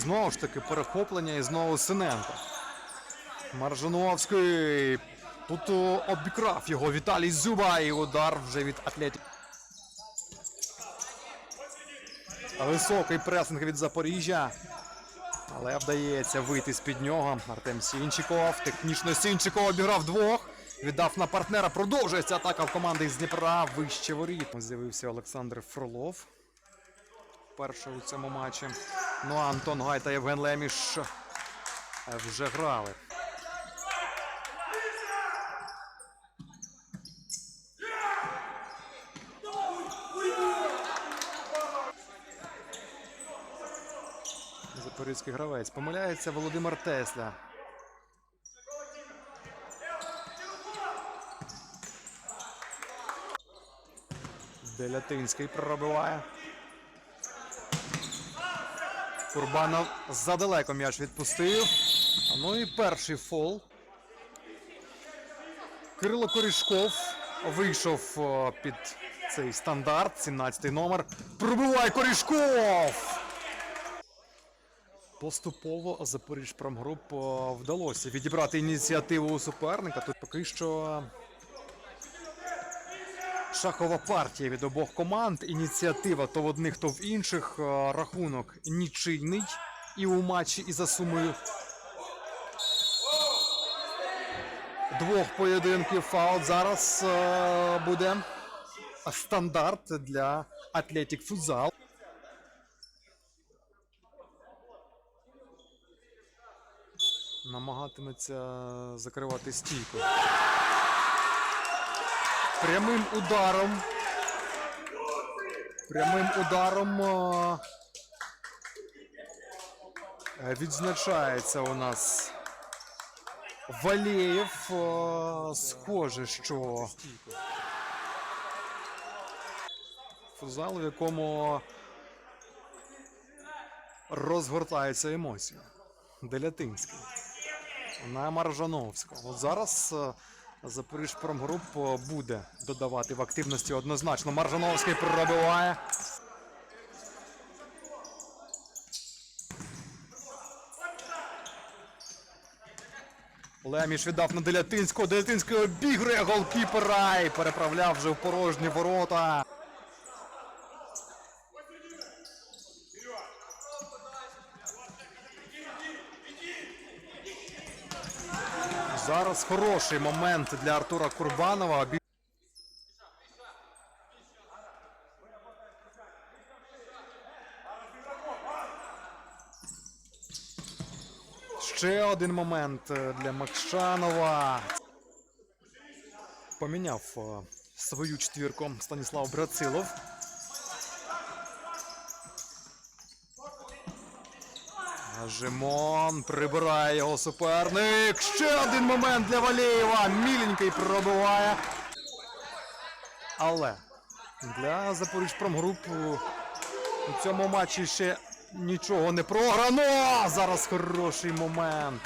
знову ж таки перехоплення і знову Синенко. Маржановський. Тут обікрав його Віталій Зюба і удар вже від атлетів. Високий пресинг від Запоріжжя. Але вдається вийти з-під нього. Артем Сінчиков. Технічно Сінчиков обіграв двох. Віддав на партнера. Продовжується атака в команди з Дніпра. Вище воріт. З'явився Олександр Фролов. Перший у цьому матчі. Ну а Антон Гай та Євген Леміш е, вже грали. Запорізький гравець. Помиляється Володимир Тесля. Делятинський пробиває. Курбанов задалеко м'яч відпустив. Ну і перший фол. Кирило Корішков вийшов під цей стандарт, 17 номер. Пробиває Корішков! Поступово Запоріжпромгруп вдалося відібрати ініціативу у суперника. Тут поки що шахова партія від обох команд. Ініціатива то в одних, то в інших. Е, Рахунок нічийний і у матчі, і за сумою двох поєдинків. А от зараз е, буде стандарт для Атлетік Футзал. Намагатиметься закривати стійку. Прямим ударом. Прямим ударом відзначається у нас Валєєв. Е, Схоже, що футзал, в якому розгортаються емоції. Делятинський. На Маржановського. От зараз Запоріжпромгруп промгруп буде додавати в активності однозначно. Маржановський пробиває. Леміш віддав на Делятинського. Делятинський обігрує голкіпера і переправляв вже в порожні ворота. Зараз хороший момент для Артура Курбанова. Ще один момент е, для Макшанова. Поміняв е, свою четвірку Станіслав Брацилов. Жимон прибирає його суперник. Ще один момент для Валєєва. Міленький пробиває. Але для Запоріжпромгрупу у цьому матчі ще нічого не програно. Зараз хороший момент.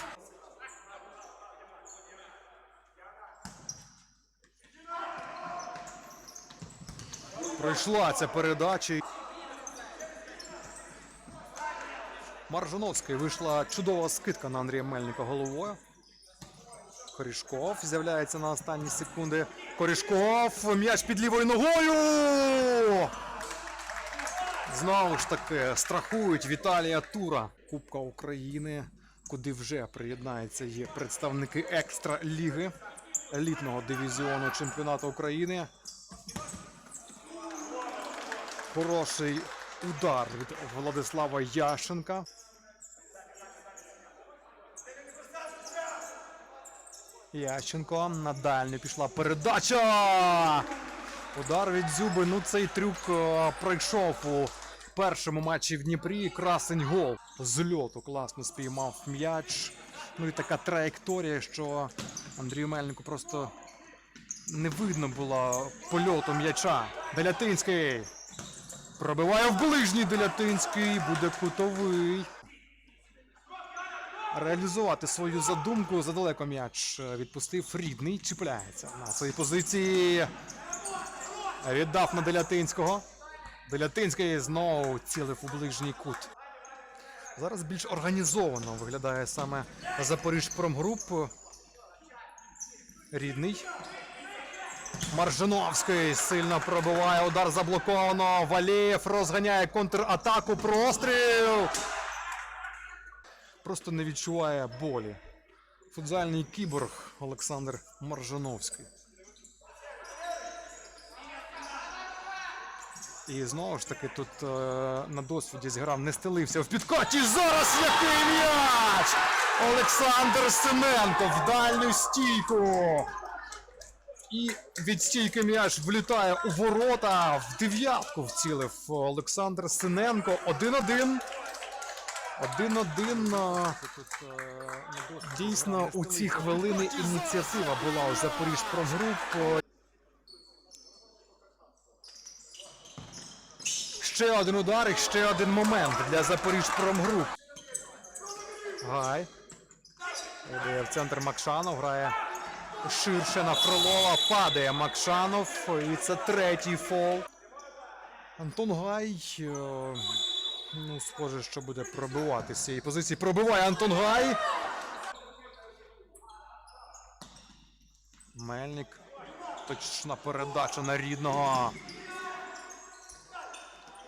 Пройшла ця передача. Маржановський вийшла чудова скидка на Андрія Мельника головою. Корішков з'являється на останні секунди. Корішков, м'яч під лівою ногою. Знову ж таки страхують Віталія Тура. Кубка України, куди вже приєднаються є представники екстра ліги елітного дивізіону чемпіонату України. Хороший удар від Владислава Яшенка. Ященко на дальню пішла передача. Удар від Дзюби. Ну цей трюк е, пройшов у першому матчі в Дніпрі. Красень гол. З льоту класно спіймав м'яч. Ну і така траєкторія, що Андрію Мельнику просто не видно було польоту м'яча. Делятинський. Пробиває в ближній Делятинський. Буде кутовий. Реалізувати свою задумку задалеко м'яч е, відпустив рідний, чіпляється на своїй позиції. Віддав на Делятинського. Делятинський знову цілив у ближній кут. Зараз більш організовано виглядає саме Запоріжпромгруп. Рідний. Маржиновський сильно пробиває удар заблоковано. Валєєв розганяє контратаку. Простріл. Просто не відчуває болі. Футзальний кіборг Олександр Маржиновський. І знову ж таки тут е, на досвіді зіграв, не стелився в підкаті. Зараз який м'яч! Олександр Семенко в дальню стійку. І від стійки м'яч влітає у ворота. В дев'ятку вцілив Олександр Синенко. 1-1. 1-1. Дійсно, у ці хвилини ініціатива була у Запоріжпромгруп. Ще один удар і ще один момент для Запоріжпромгруп. Гай. Іде в центр Макшанов, грає ширше на Фролова. Падає Макшанов. І це третій фол. Антон Гай. Ну, схоже, що буде пробивати з цієї позиції. Пробиває Антон Гай. Мельник. Точна передача на рідного.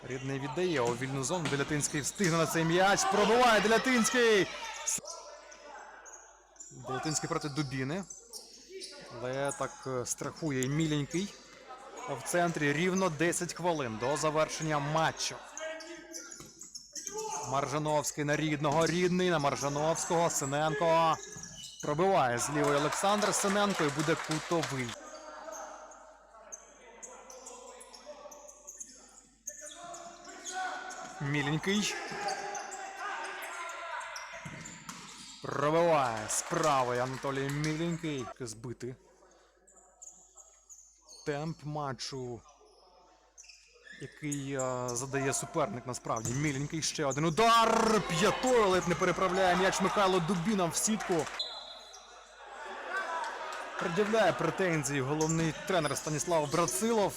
Рідний віддає у вільну зону. Делятинський встигне на цей м'яч. Пробиває Делятинський. Делятинський проти Дубіни. Але так е, страхує і міленький. В центрі рівно 10 хвилин до завершення матчу. Маржановський на рідного. Рідний на Маржановського. Синенко. Пробиває з Олександр Синенко і буде кутовий. Міленький. Пробиває з Анатолій Міленький. Збити. Темп матчу. Який а, задає суперник насправді. Міленький ще один удар. П'ятою ледь не переправляє м'яч Михайло Дубіна в сітку. Пред'являє претензії головний тренер Станіслав Брацилов.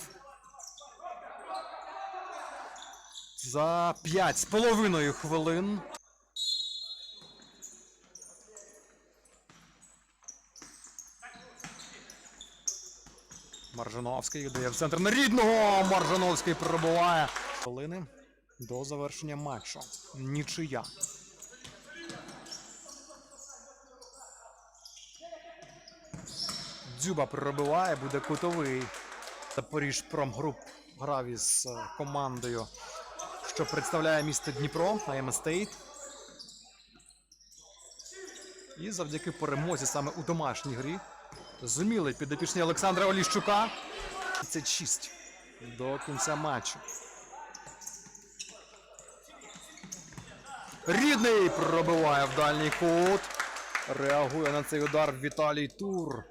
За 5 з половиною хвилин. Маржановський дає в центр на рідного. Маржановський пробиває. Хвилини до завершення матчу. Нічия. Дзюба пробиває, буде кутовий. Запоріж Промгруп грав із е, командою, що представляє місто Дніпро, АМ Стейт. І завдяки перемозі саме у домашній грі зуміли підопічні Олександра Оліщука. 36 до кінця матчу. Рідний пробиває в дальній кут. Реагує на цей удар Віталій Тур.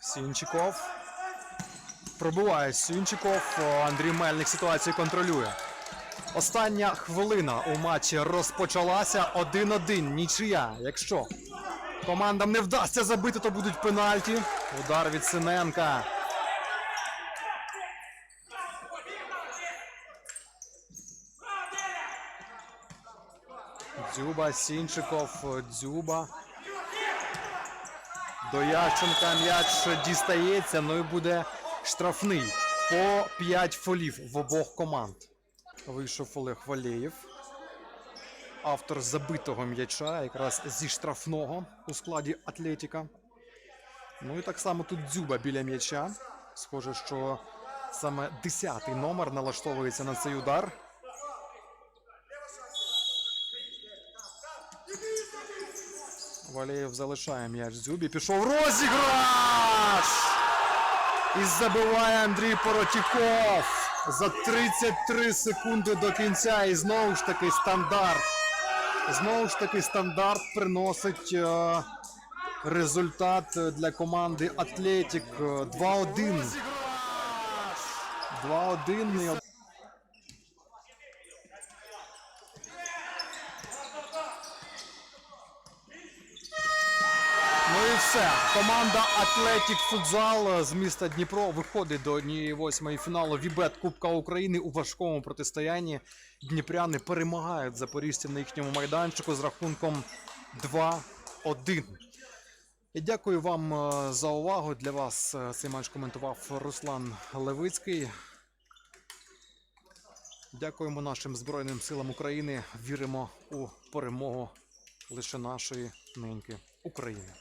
Сінчиков. Пробиває Сінчиков. Андрій Мельник ситуацію контролює. Остання хвилина у матчі розпочалася 1-1. Нічия. Якщо командам не вдасться забити, то будуть пенальті. Удар від Синенка. Дзюба, Сінчиков, Дзюба. До Ященка м'яч дістається, ну і буде штрафний по 5 фолів в обох команд. Вийшов Олег Валєєв. Автор забитого м'яча, якраз зі штрафного у складі Атлетіка. Ну і так само тут дзюба біля м'яча. Схоже, що саме 10-й номер налаштовується на цей удар. Валєєв залишає м'яч дзюбі. Пішов розіграш! І забиває Андрій Поротіков за 33 секунди до кінця. І знову ж таки стандарт. Знову ж таки стандарт приносить е, результат для команди Атлетік. Е, 2-1. 2-1. І Ну і все. Команда Атлетік Футзал з міста Дніпро виходить до однієї восьмої фіналу Вібет Кубка України у важкому протистоянні. Дніпряни перемагають запоріжців на їхньому майданчику з рахунком 2-1. І дякую вам е, за увагу. Для вас е, цей матч коментував Руслан Левицький. Дякуємо нашим Збройним силам України. Віримо у перемогу лише нашої неньки України.